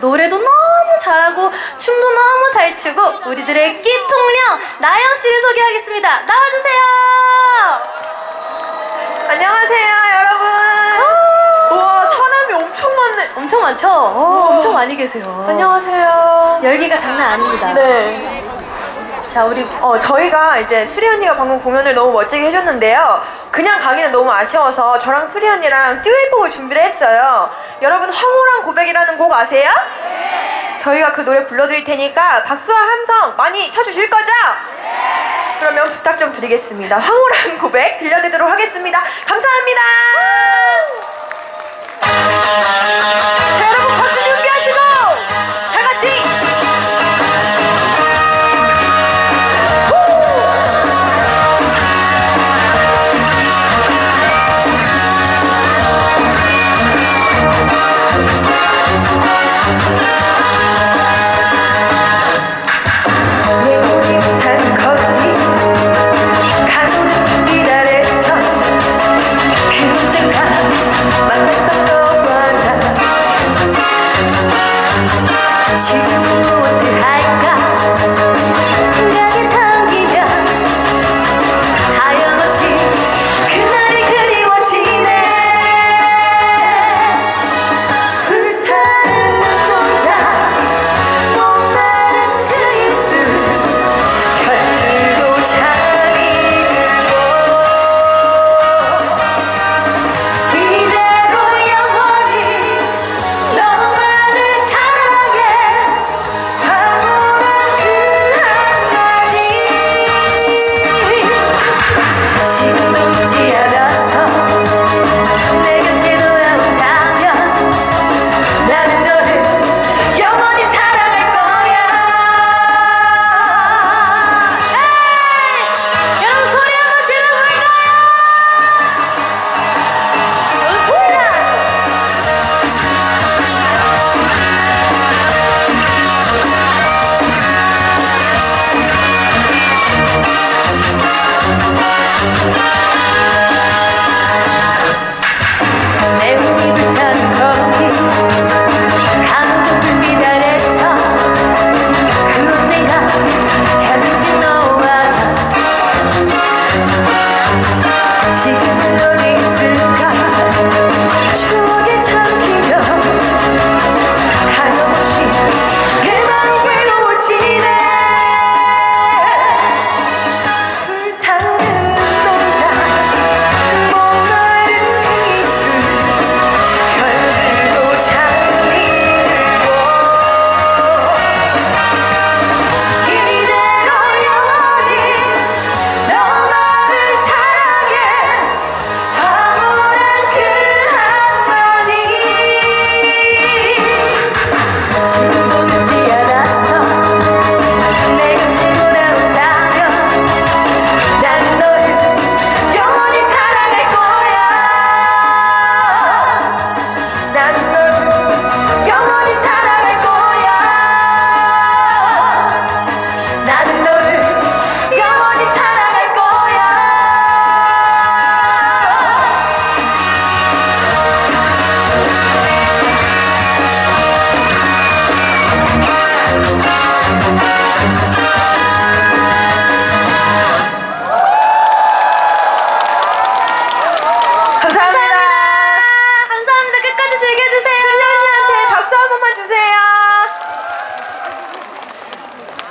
노래도 너무 잘하고 춤도 너무 잘 추고 우리들의 끼 통령 나영 씨를 소개하겠습니다. 나와주세요. 안녕하세요, 여러분. 우와, 사람이 엄청 많네. 엄청 많죠? 어, 엄청 많이 계세요. 안녕하세요. 열기가 장난 아닙니다. 네. 자 우리 어, 저희가 이제 수리 언니가 방금 공연을 너무 멋지게 해줬는데요. 그냥 가기는 너무 아쉬워서 저랑 수리 언니랑 듀엣곡을 준비를 했어요. 여러분, 황홀한 고백이라는 곡 아세요? 저희가 그 노래 불러드릴 테니까 박수와 함성 많이 쳐주실 거죠? 그러면 부탁 좀 드리겠습니다. 황홀한 고백 들려드리도록 하겠습니다. 감사합니다.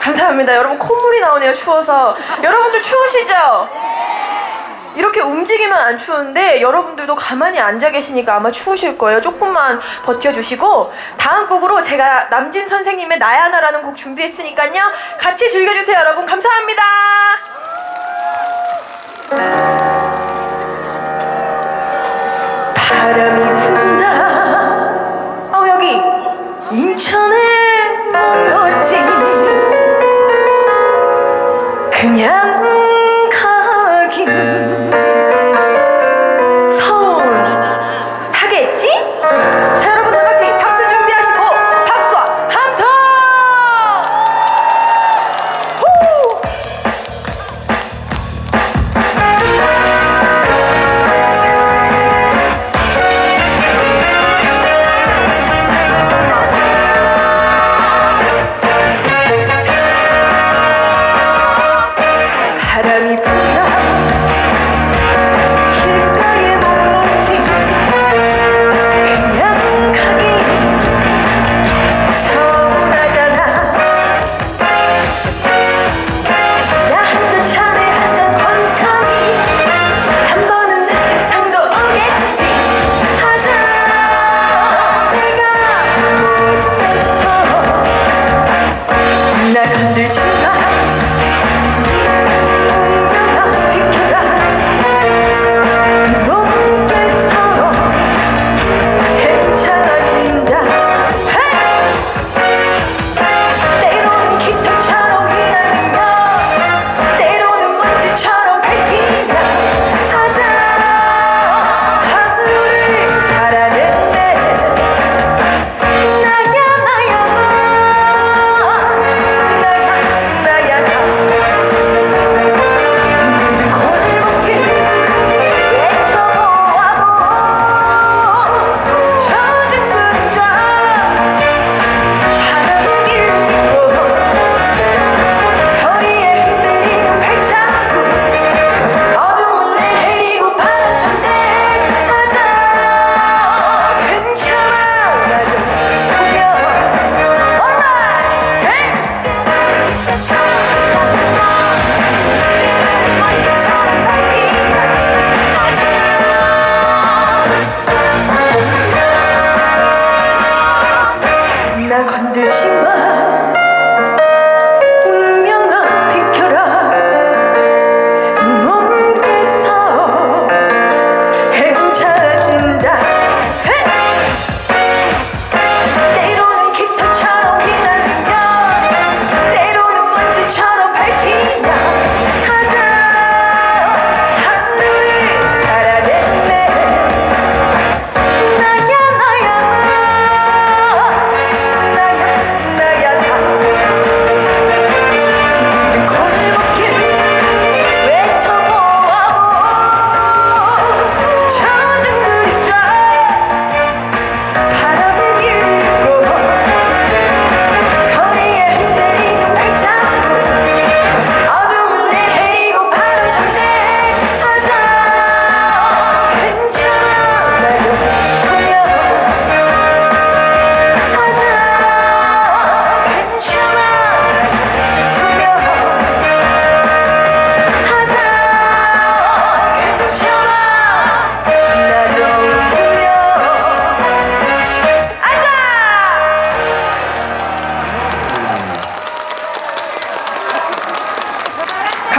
감사합니다. 여러분 콧물이 나오네요. 추워서. 여러분들 추우시죠? 이렇게 움직이면 안 추운데 여러분들도 가만히 앉아 계시니까 아마 추우실 거예요. 조금만 버텨주시고 다음 곡으로 제가 남진 선생님의 나야 나라는 곡 준비했으니까요. 같이 즐겨주세요. 여러분 감사합니다. 바람이 분다. 어 여기 인천에 멀었지. 그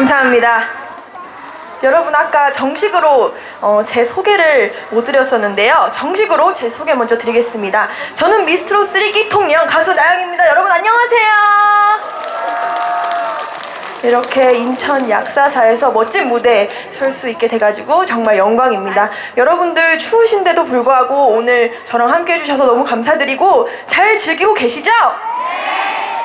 감사합니다. 여러분 아까 정식으로 어, 제 소개를 못 드렸었는데요. 정식으로 제 소개 먼저 드리겠습니다. 저는 미스트로 쓰레기 통영 가수 나영입니다. 여러분 안녕하세요. 이렇게 인천 약사사에서 멋진 무대에 설 수 있게 돼가지고 정말 영광입니다. 여러분들 추우신데도 불구하고 오늘 저랑 함께 해주셔서 너무 감사드리고 잘 즐기고 계시죠?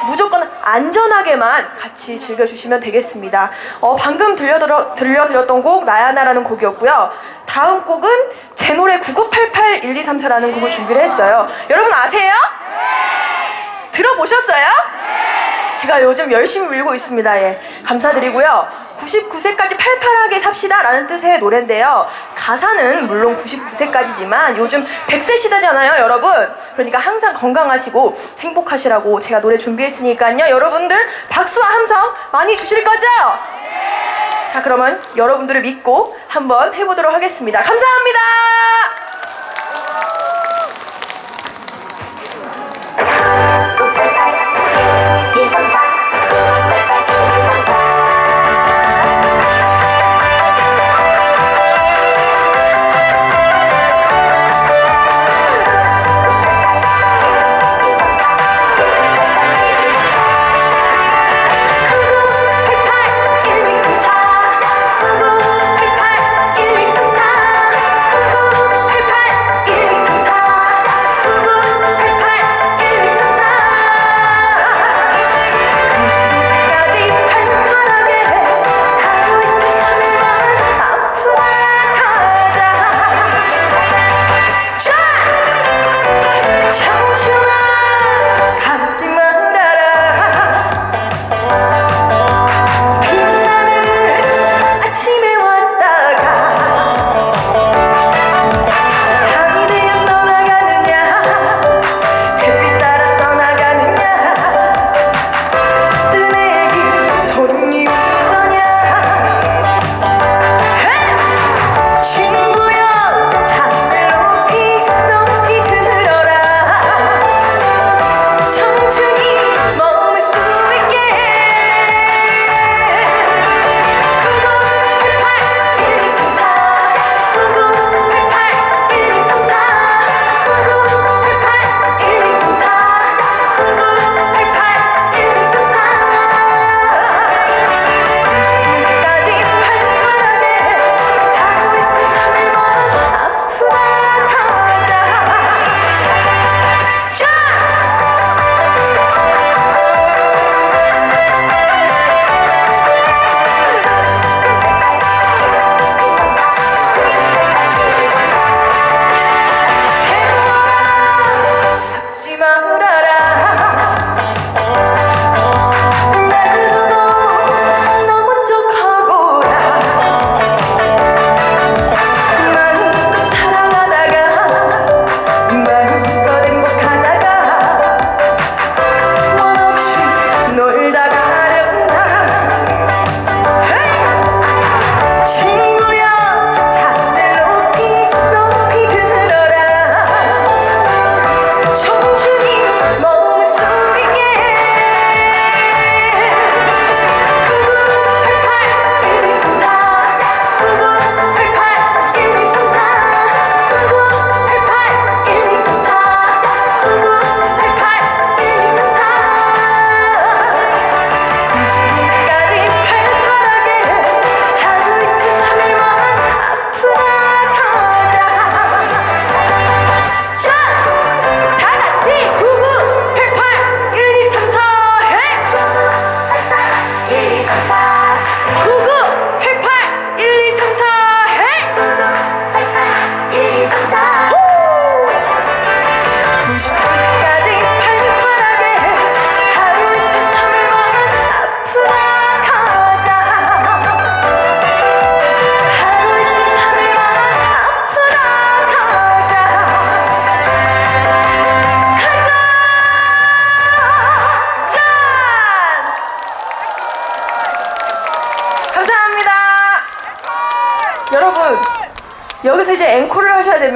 무조건 안전하게만 같이 즐겨주시면 되겠습니다. 어, 방금 들려드려, 들려드렸던 곡 나야나라는 곡이었고요. 다음 곡은 제 노래 9988-1234라는 곡을 준비를 했어요. 여러분 아세요? 들어보셨어요? 제가 요즘 열심히 울고 있습니다. 예. 감사드리고요. 99세까지 팔팔하게 삽시다 라는 뜻의 노래인데요. 가사는 물론 99세까지지만 요즘 100세 시대잖아요, 여러분. 그러니까 항상 건강하시고 행복하시라고 제가 노래 준비했으니까요. 여러분들 박수와 함성 많이 주실 거죠? 자, 그러면 여러분들을 믿고 한번 해보도록 하겠습니다. 감사합니다.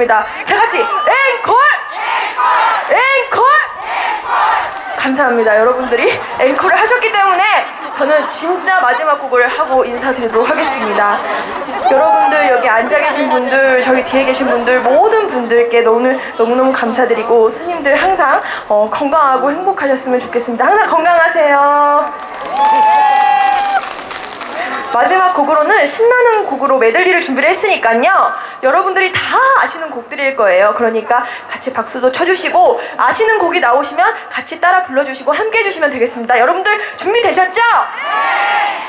됩니다. 다 같이 앵콜! 앵콜! 감사합니다. 여러분들이 앵콜을 하셨기 때문에 저는 진짜 마지막 곡을 하고 인사드리도록 하겠습니다. 여러분들 여기 앉아 계신 분들, 저기 뒤에 계신 분들 모든 분들께 오늘 너무너무 감사드리고 스님들 항상 어, 건강하고 행복하셨으면 좋겠습니다. 항상 건강하세요. 마지막 곡으로는 신나는 곡으로 메들리를 준비를 했으니까요. 여러분들이 다 아시는 곡들일 거예요. 그러니까 같이 박수도 쳐주시고 아시는 곡이 나오시면 같이 따라 불러주시고 함께 해주시면 되겠습니다. 여러분들 준비되셨죠?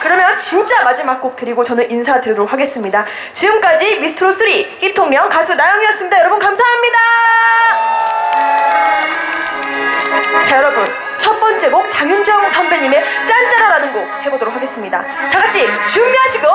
그러면 진짜 마지막 곡 드리고 저는 인사드리도록 하겠습니다. 지금까지 미스트로 3 히통명 가수 나영이었습니다. 여러분 감사합니다. 자 여러분 첫 번째 곡 장윤정 선배님의 짠짜라라는 곡 해보도록 하겠습니다. 다 같이 준비하시고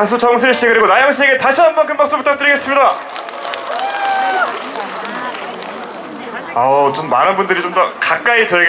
가수 정슬 씨 그리고 나영 씨에게 다시 한 번 큰 박수 부탁드리겠습니다. 아우 좀 많은 분들이 좀 더 가까이 저에게